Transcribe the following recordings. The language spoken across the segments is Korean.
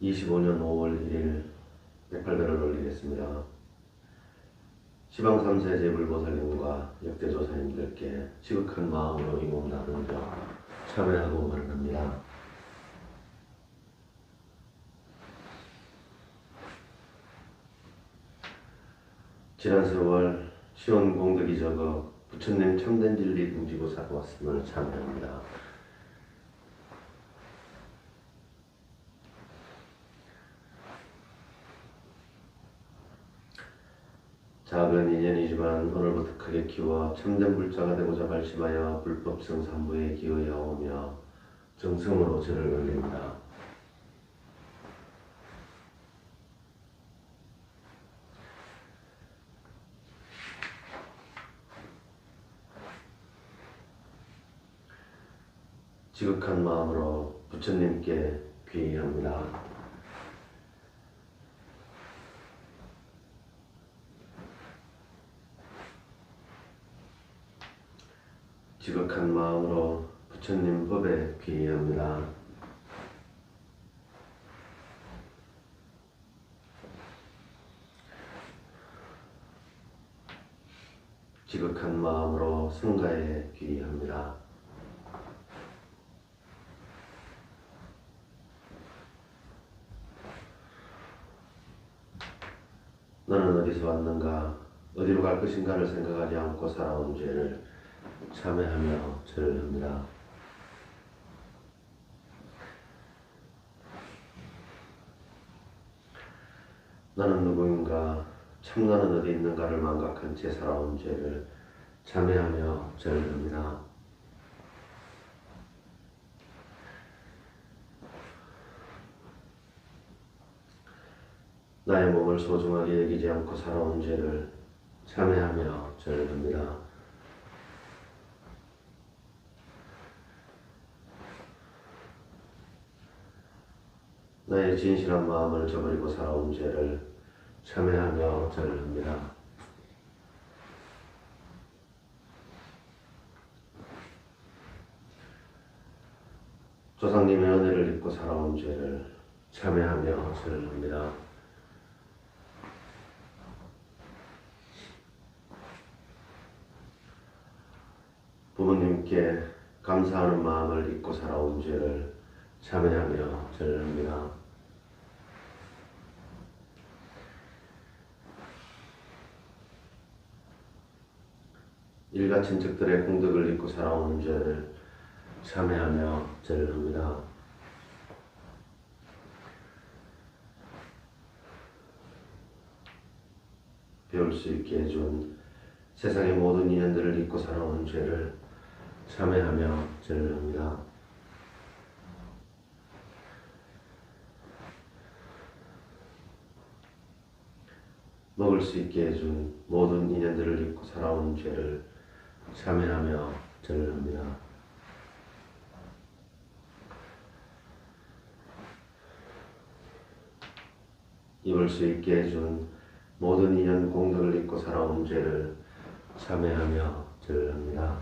25년 5월 1일 108배를 올리겠습니다. 시방 3세 제불보살님과 역대 조사님들께 지극한 마음으로 이몸 나누며 참여하고 말합니다. 지난 세월 시원 공덕이 적어 부처님 참된 진리 등지고사가 왔음을 참여합니다. 인연이지만 오늘부터 크게 키워 참된 불자가 되고자 발심하여 불법 성산부에 기어야 오며 정성으로 절을 올립니다. 지극한 마음으로 부처님께 귀의합니다. 지극한 마음으로 부처님 귀의합니다. 지극한 마음으로 성가에 귀의합니다. 너는 어디서 왔는가, 어디로 갈 것인가를 생각하지 않고 살아온 죄를 참회하며 절을 합니다. 나는 누구인가, 참 나는 어디 있는가를 망각한 채 살아온 죄를 참회하며 절을 합니다. 나의 몸을 소중하게 여기지 않고 살아온 죄를 참회하며 절을 합니다. 나의 진실한 마음을 저버리고 살아온 죄를 참회하며 절을 합니다. 조상님의 은혜를 잊고 살아온 죄를 참회하며 절을 합니다. 부모님께 감사하는 마음을 잊고 살아온 죄를 참회하며 절을 합니다. 일가 친척들의 공덕을 잊고 살아온 죄를 참회하며 절을 합니다. 배울 수 있게 해준 세상의 모든 인연들을 잊고 살아온 죄를 참회하며 절을 합니다. 먹을 수 있게 해준 모든 인연들을 잊고 살아온 죄를 참회하며 절을 합니다. 입을 수 있게 해준 모든 인연 공덕을 잊고 살아온 죄를 참회하며 절을 합니다.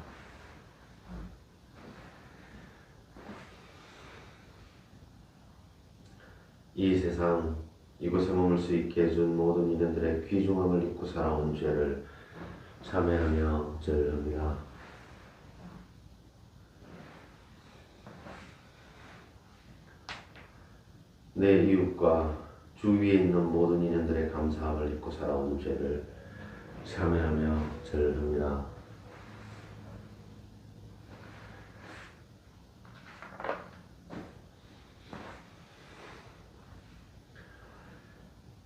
이 세상 이곳에 머물 수 있게 해준 모든 인연들의 귀중함을 잊고 살아온 죄를 참회하며 합니다. 내 이웃과 주위에 있는 모든 인연들의 감사함을 잊고 살아온 죄를 참회하며 합니다.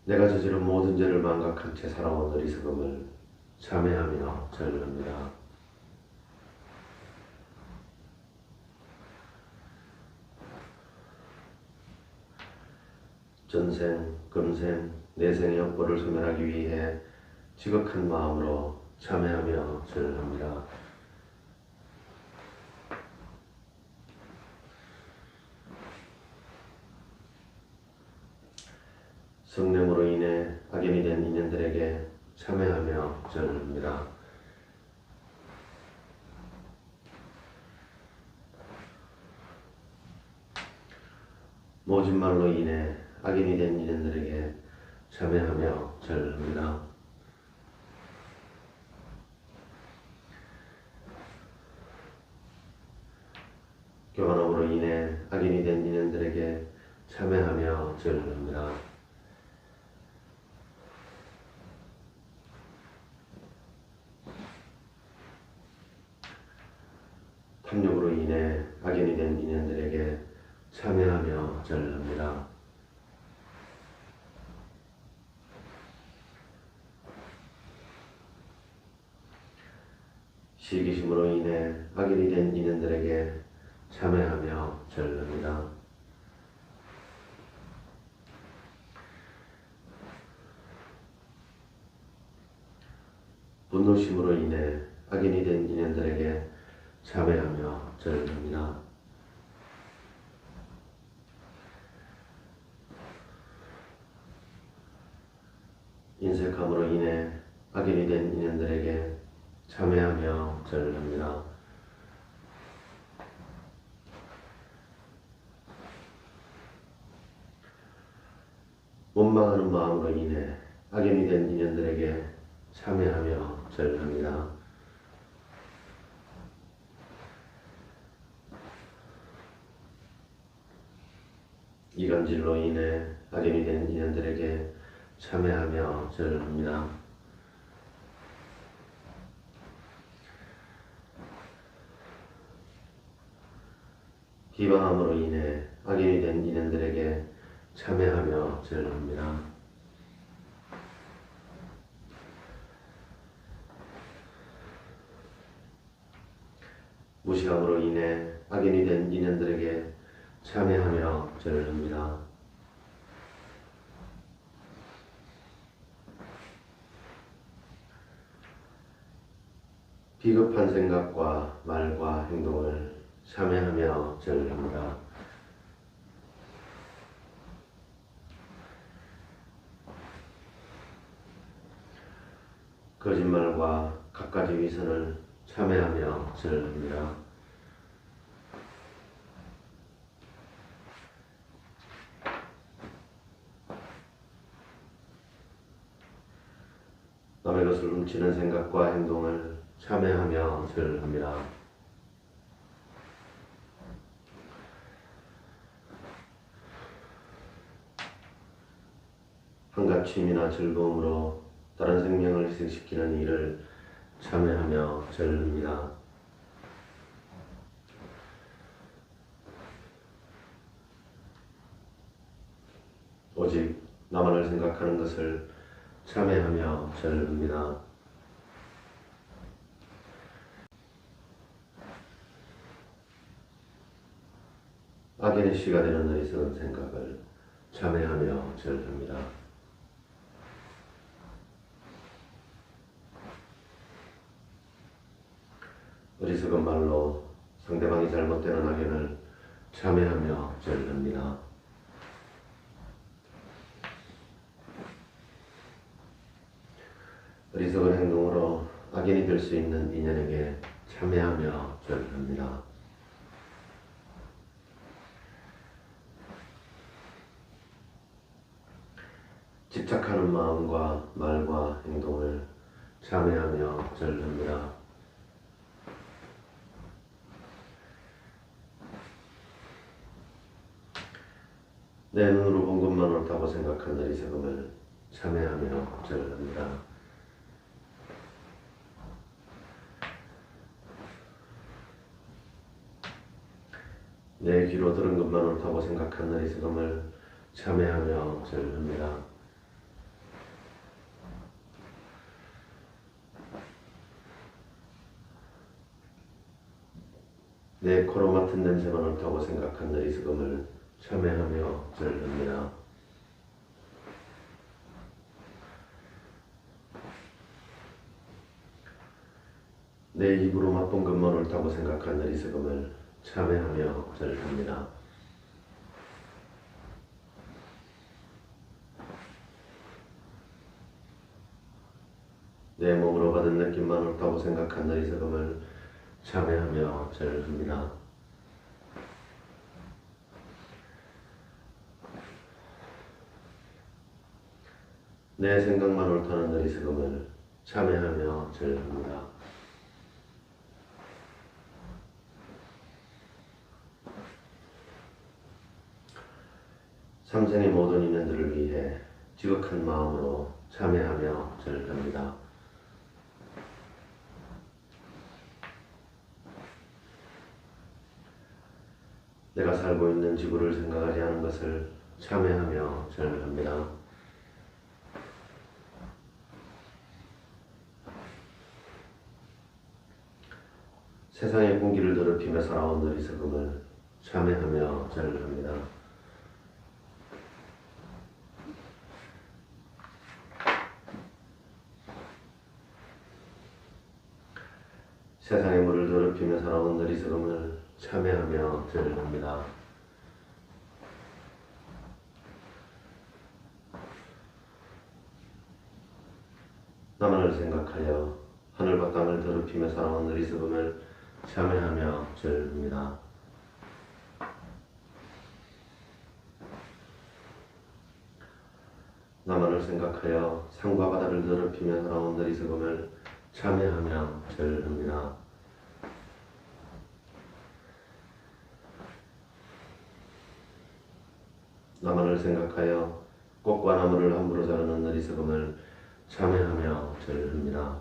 내가 저지른 모든 죄를 망각한 채 살아온 어리석음을 참회하며 절을 합니다. 전생, 금생, 내생의 역보를 소멸하기 위해 지극한 마음으로 참회하며 절을 합니다. 성령으로 인해 확인이 된 인연들에게 참회하며 절을 합니다. 모진 말로 인해 악인이 된 인연들에게 참회하며 절합니다. 교만함으로 인해 악인이 된 인연들에게 참회하며 절합니다. 탐욕으로 인해 악인이 된 인연들에게 참회하며 절합니다. 시기심으로 인해 악인이 된 인연들에게 참회하며 절합니다. 분노심으로 인해 악인이 된 인연들에게 참회하며 절합니다. 인색함으로 인해 악인이 된 인연들에게 참회하며 절합니다. 원망하는 마음으로 인해 악인이 된 인연들에게 참회하며 절합니다. 이간질로 인해 악인이 된 인연들에게 참회하며 절합니다. 비방함으로 인해 악인이 된 인연들에게 참회하며 절합니다. 무시함으로 인해 악인이 된 인연들에게 참회하며 절합니다. 비겁한 생각과 말과 행동을 참회하며 절합니다. 거짓말과 갖가지 위선을 참회하며 절합니다. 훔치는 생각과 행동을 참회하며 절합니다. 한갓 취미나 즐거움으로 다른 생명을 희생시키는 일을 참회하며 절합니다. 오직 나만을 생각하는 것을 참회하며 절합니다. 시가 되는 어리석은 생각을 참회하며 절합니다. 어리석은 말로 상대방이 잘못되는 악연을 참회하며 절합니다. 어리석은 행동으로 악인이 될 수 있는 인연에게 참회하며 절합니다. 집착하는 마음과 말과 행동을 참회하며 절합니다. 내 눈으로 본 것만 옳다고 생각한 어리석음을 참회하며 절합니다. 내 귀로 들은 것만 옳다고 생각한 어리석음을 참회하며 절합니다. 내 코로 맡은 냄새만 옳다고 생각한 어리석음을 참회하며 절합니다. 내 입으로 맛본 것만 옳다고 생각한 어리석음을 참회하며 절합니다. 내 몸으로 받은 느낌만 옳다고 생각한 어리석음을 참회하며 절합니다. 내 생각만 옳다는 어리석음을 참회하며 절합니다. 삼생의 모든 인연들을 위해 지극한 마음으로 참회하며 절합니다. 내가 살고 있는 지구를 생각하지 않은 것을 참회하며 절합니다. 세상의 공기를 더럽히며 살아온 어리석음을 참회하며 절합니다. 세상의 물을 더럽히며 살아온 어리석음을 참회하며 절합니다. 나만을 생각하여 하늘과 땅을 더럽히며 살아온 어리석음을 참회하며 절합니다. 나만을 생각하여 산과 바다를 더럽히며 살아온 어리석음을 참회하며 절합니다. 나만을 생각하여 꽃과 나무를 함부로 자르는 어리석음을 참회하며 절합니다.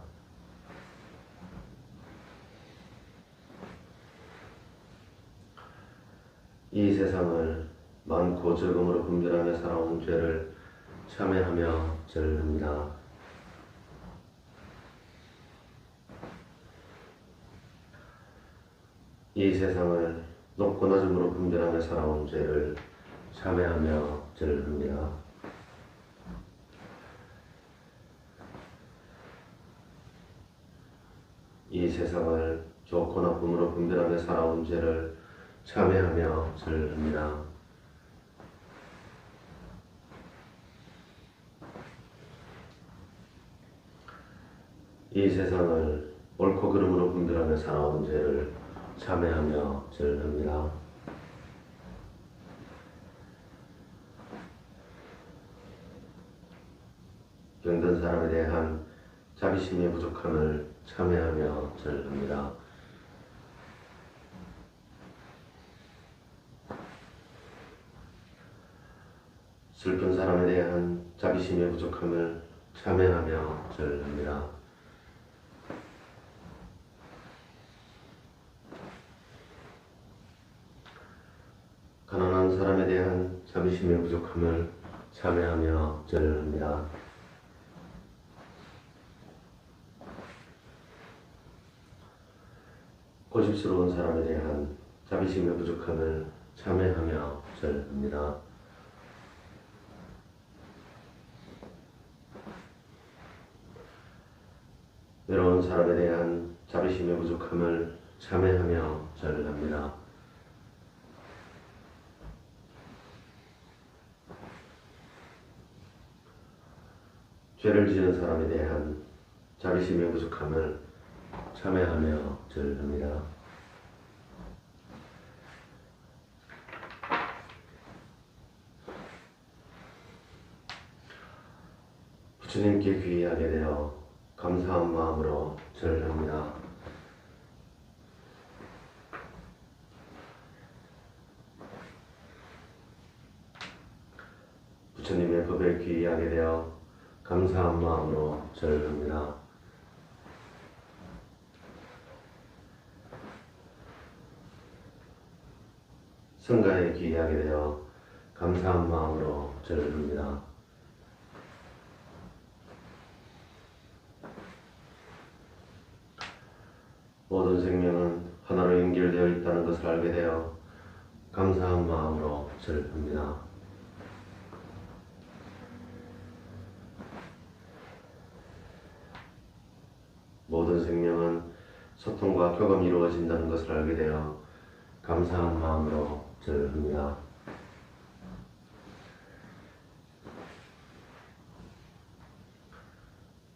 이 세상을 많고 적음으로 분별하며 살아온 죄를 참회하며 절합니다. 이 세상을 높고 낮음으로 분별하며 살아온 죄를 참회하며 절합니다. 이 세상을 좋고 나쁨으로 분별하며 살아온 죄를 참회하며 절합니다. 이 세상을 옳고 그름으로 분별하며 살아온 죄를 참회하며 절합니다. 병든 사람에 대한 자비심의 부족함을 참회하며 절합니다. 슬픈 사람에 대한 자비심의 부족함을 참회하며 절합니다. 가난한 사람에 대한 자비심의 부족함을 참회하며 절합니다. 고집스러운 사람에 대한 자비심의 부족함을 참회하며 절합니다. 외로운 사람에 대한 자비심의 부족함을 참회하며 절합니다. 죄를 지은 사람에 대한 자비심의 부족함을 참회하며 절합니다. 부처님께 귀의하게 되어 감사한 마음으로 절합니다. 부처님의 법에 귀의하게 되어 감사한 마음으로 절합니다. 성가에 귀의하게 되어 감사한 마음으로 절합니다. 모든 생명은 하나로 연결되어 있다는 것을 알게 되어 감사한 마음으로 절합니다. 모든 생명은 소통과 교감이 이루어진다는 것을 알게 되어 감사한 마음으로 절합니다.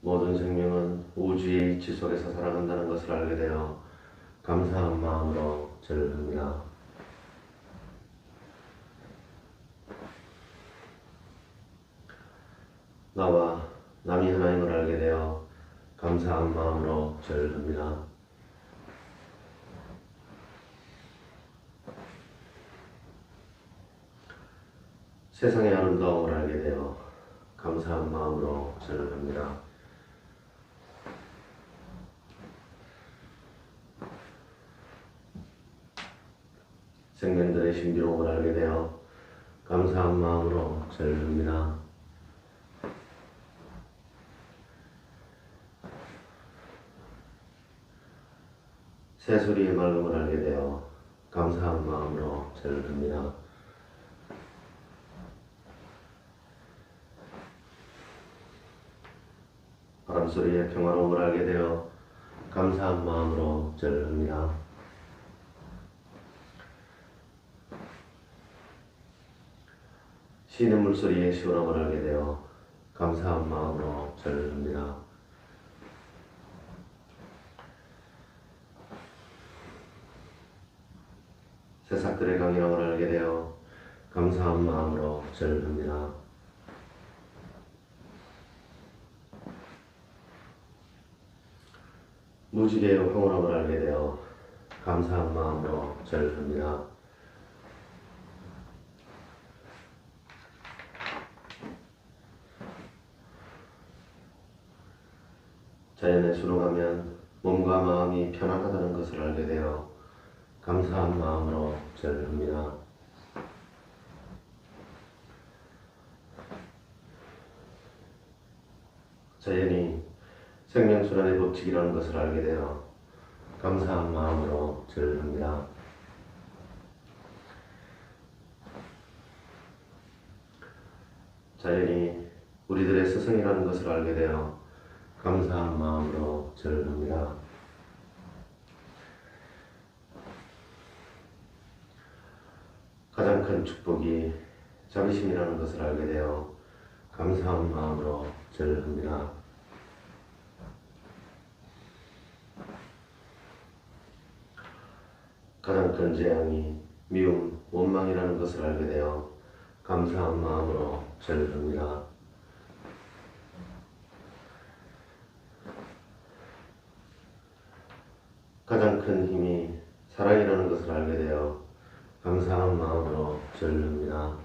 모든 생명은 우주의 이치 속에서 살아간다는 것을 알게 되어 감사한 마음으로 절합니다. 나와 남이 하나님을 알게 되어 감사한 마음으로 절합니다. 세상의 아름다움을 알게 되어 감사한 마음으로 절합니다. 생명들의 신비로움을 알게 되어 감사한 마음으로 절합니다. 새소리의 맑음을 알게 되어 감사한 마음으로 절합니다. 바람 소리의 평화로움을 알게 되어 감사한 마음으로 절합니다. 쉬는 물소리의 시원함을 알게 되어 감사한 마음으로 절합니다. 새싹들의 강인함을 알게 되어 감사한 마음으로 절합니다. 무지개의 황홀함을 알게 되어 감사한 마음으로 절합니다. 자연에 수록하면 몸과 마음이 편안하다는 것을 알게 되어 감사한 마음으로 절합니다. 자연이 생명순환의 법칙이라는 것을 알게 되어 감사한 마음으로 절합니다. 자연이 우리들의 스승이라는 것을 알게 되어 감사한 마음으로 절합니다. 가장 큰 축복이 자비심이라는 것을 알게 되어 감사한 마음으로 절합니다. 가장 큰 재앙이 미움, 원망이라는 것을 알게 되어 감사한 마음으로 절합니다. 가장 큰 힘이 사랑이라는 것을 알게 되어 감사한 마음으로 절합니다.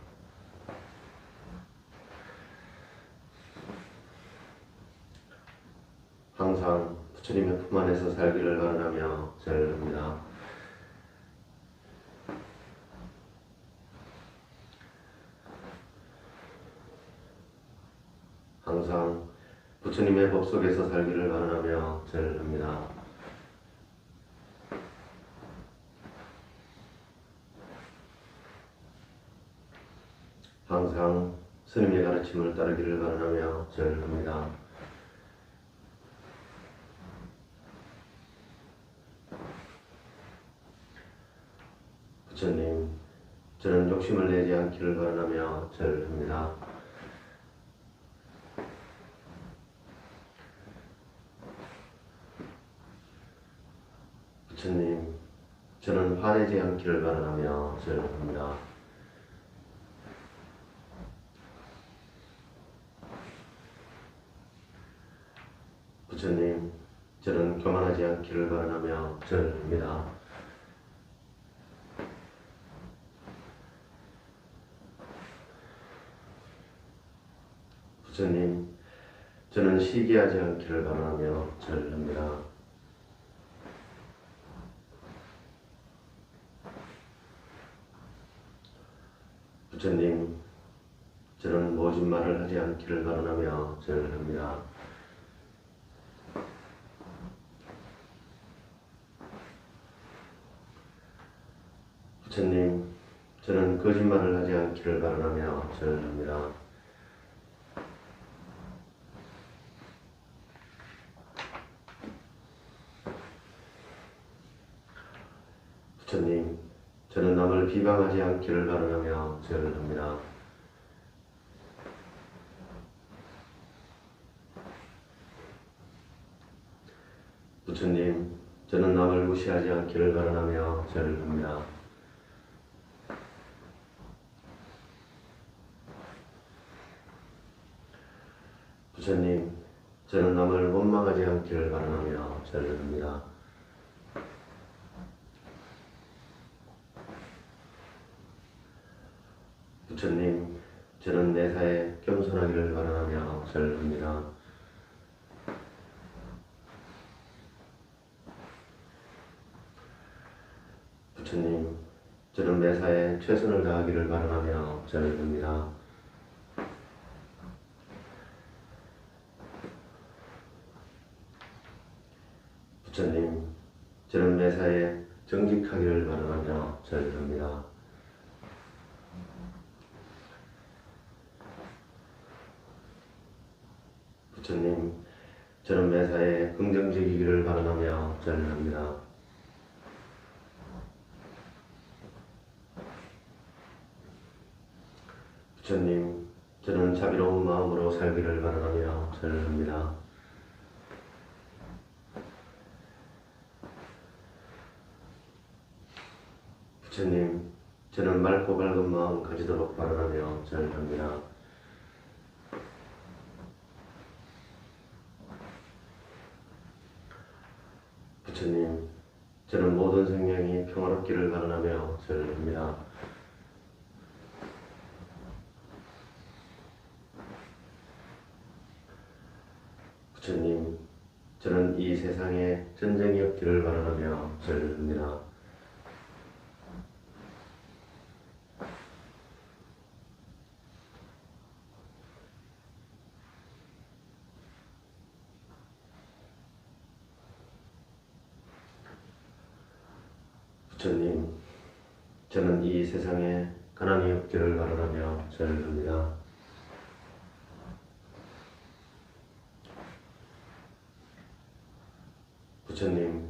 항상 부처님의 품 안에서 살기를 바라며 절합니다. 항상 부처님의 법 속에서 살기를 바라며 절합니다. 항상 스님의 가르침을 따르기를 바라며 절합니다. 부처님, 저는 욕심을 내지 않기를 바라며 절합니다. 부처님, 저는 화내지 않기를 바라며 절합니다. 부처님, 저는 교만하지 않기를 바라며 절합니다. 부처님, 저는 시기하지 않기를 바라며 절합니다. 부처님, 저는 모진 하지 않기를 바라며 절합니다. 부처님, 저는 거짓말을 하지 않기를 바라며 절합니다. 부처님, 저는 남을 비방하지 않기를 바라며 절합니다. 부처님, 저는 남을 무시하지 않기를 바라며 절합니다. 부처님, 저는 남을 원망하지 않기를 바라며 절르합니다. 부처님, 저는 내 사에 겸손하기를 바라며 절르합니다. 부처님, 저는 매사에 최선을 다하기를 바라며 절르합니다. 부처님, 저는 매사에 정직하기를 바라며 절르합니다. 부처님, 저는 매사에 긍정적이기를 바라며 절르합니다. 부처님, 저는 자비로운 마음으로 살기를 바라며 절르합니다. 부처님, 저는 맑고 밝은 마음 가지도록 바라며 절합니다. 부처님, 저는 모든 생명이 평화롭기를 바라며 절합니다. 부처님, 저는 이 세상에 전쟁이 없기를 바라며 절합니다. 부처님, 저는 이 세상에 가난이 없기를 바라며 절합니다. 부처님,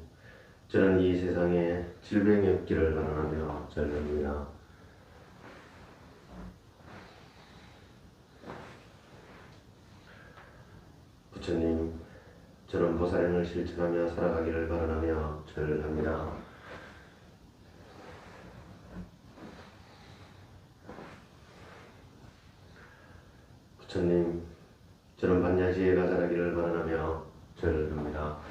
저는 이 세상에 질병이 없기를 바라며 절합니다. 부처님, 저는 보살행을 실천하며 살아가기를 바라며 절합니다. 부처님, 저는 반야지혜가 자라기를 바라며 절합니다.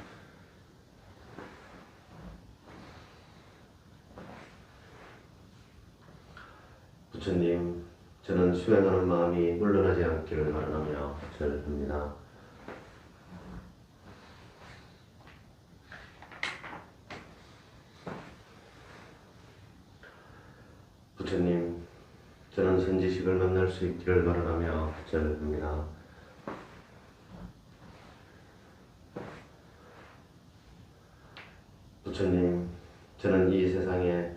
부처님, 저는 수행하는 마음이 물러나지 않기를 바라며 절합니다. 부처님, 저는 선지식을 만날 수 있기를 바라며 절합니다. 부처님, 저는 이 세상에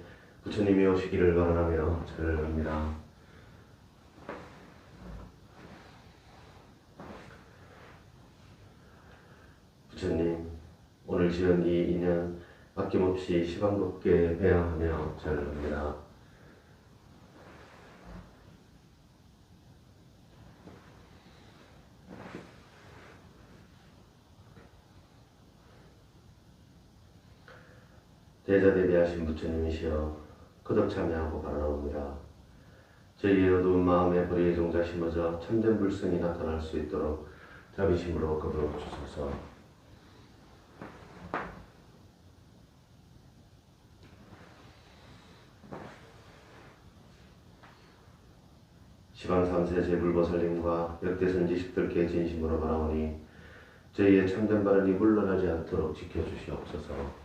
부처님이 오시기를 바라며 절합니다. 부처님, 오늘 지은 이 인연 아낌없이 시방겁게 배양하며 절합니다. 대자대비하신 부처님이시여 거듭 참여하고 바라옵니다. 저희의 어두운 마음에 불의의 종자 심어져 참된 불성이 나타날 수 있도록 자비심으로 거두어 주소서. 시방 삼세 제불보살님과 역대 선지식들께 진심으로 바라오니 저희의 참된 발언이 물러나지 않도록 지켜주시옵소서.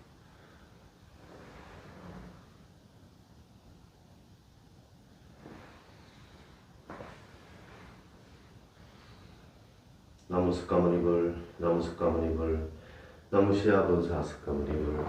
나무 스카무니불 나무 스카무니불 나무 시아본사 스카무니불